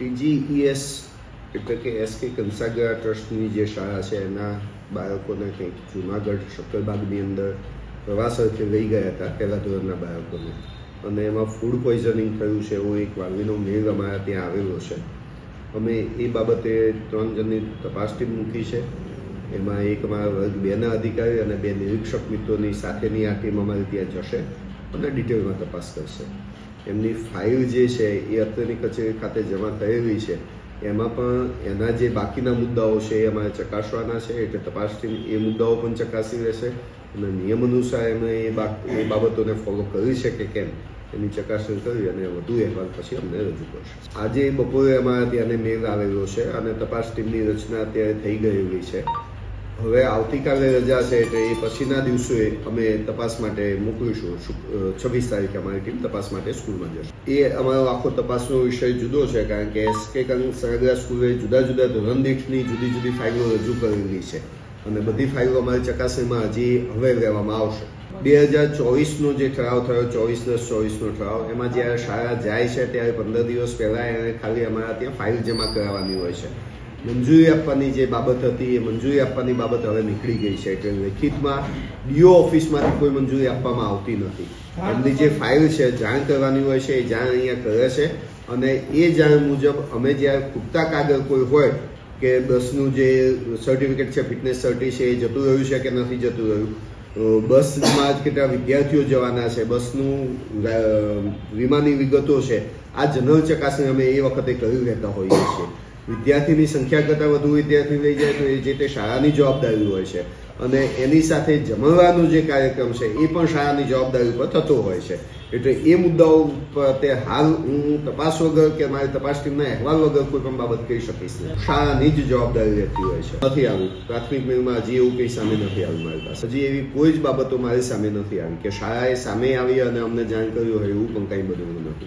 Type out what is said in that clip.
ટીજીઈએસ એટલે કે એસ કે કંસાગરા ટ્રસ્ટની જે શાળા છે, એના બાળકોને કંઈક જૂનાગઢ શક્કરબાગની અંદર પ્રવાસ અર્થે લઈ ગયા હતા, પહેલા ધોરણના બાળકોને. અને એમાં ફૂડ પોઈઝનિંગ થયું છે, એવો એક વાલીનો મેલ અમારા ત્યાં આવેલો છે. અમે એ બાબતે ત્રણ જણની તપાસ ટીમ મૂકી છે. એમાં એક અમારા વર્ગ બેના અધિકારી અને બે નિરીક્ષક મિત્રોની સાથેની આ ટીમ અમારી ત્યાં જશે. અને ડિટેલમાં તપાસ કરશે. એમની ફાઇલ જે છે, એ અત્યારની કચેરી ખાતે જમા થયેલી છે. એમાં પણ એના જે બાકીના મુદ્દાઓ છે, એ અમારે ચકાસવાના છે, એટલે તપાસ ટીમ એ મુદ્દાઓ પણ ચકાસી રહેશે અને નિયમ અનુસાર એમણે એ એ બાબતોને ફોલો કરી છે કે કેમ, એની ચકાસણી કરી અને વધુ અહેવાલ પછી અમને રજૂ કરશે. આજે બપોરે અમારા ત્યાંને મેલ આવેલો છે અને તપાસ ટીમની રચના અત્યારે થઈ ગયેલી છે. હવે આવતીકાલે રજા છે એટલે એ પછીના દિવસે અમે તપાસ માટે મોકલીશું. છવ્વીસ તારીખે અમારી ટીમ તપાસ માટે સ્કૂલમાં જશે. એ અમારો આખો તપાસનો વિષય જુદો છે કારણ કે એસકે કંગ સરગરા સ્કૂલે જુદા જુદા ધોરણ દીઠની જુદી જુદી ફાઇલો રજૂ કરેલી છે. અને બધી ફાઇલો અમારી ચકાસણીમાં હજી હવે લેવામાં આવશે. બે હજાર ચોવીસનો જે ઠરાવ થયો, ચોવીસ દસ ચોવીસનો ઠરાવ, એમાં જ્યારે શાળા જાય છે ત્યારે પંદર દિવસ પહેલાં એને ખાલી અમારા ત્યાં ફાઇલ જમા કરાવવાની હોય છે. મંજૂરી આપવાની જે બાબત હતી, એ મંજૂરી આપવાની બાબત હવે નીકળી ગઈ છે. એટલે લેખિતમાં ડીઓ ઓફિસમાંથી કોઈ મંજૂરી આપવામાં આવતી નથી. એમની જે ફાઇલ છે, જાણ કરવાની હોય છે, એ જાણ અહીંયા કરે છે. અને એ જાણ મુજબ અમે જ્યારે ખૂટતા કાગળ કોઈ હોય કે બસનું જે સર્ટિફિકેટ છે ફિટનેસ સર્ટી છે, એ જતું રહ્યું છે કે નથી જતું રહ્યું? બસમાં જ કેટલા વિદ્યાર્થીઓ જવાના છે? બસનું વીમાની વિગતો છે. આ જનરલ ચકાસણી અમે એ વખતે કરી રહેતા હોઈએ છીએ. વિદ્યાર્થીની સંખ્યા કરતાં વધુ વિદ્યાર્થી લઈ જાય તો એ જે તે શાળાની જવાબદારી હોય છે. અને એની સાથે જમવાનો જે કાર્યક્રમ છે એ પણ શાળાની જવાબદારી ઉપર થતો હોય છે. એટલે એ મુદ્દાઓ પર તે હાલ હું તપાસ વગર કે મારી તપાસ ટીમના અહેવાલ વગર કોઈ પણ બાબત કહી શકીશ નહીં. શાળાની જ જવાબદારી રહેતી હોય છે. નથી આવું. પ્રાથમિક મેળમાં હજી એવું કંઈ સામે નથી આવ્યું મારી પાસે. હજી એવી કોઈ જ બાબતો મારી સામે નથી આવી કે શાળાએ સામે આવી અને અમને જાણ કર્યું હોય એવું પણ કંઈ બધું નથી.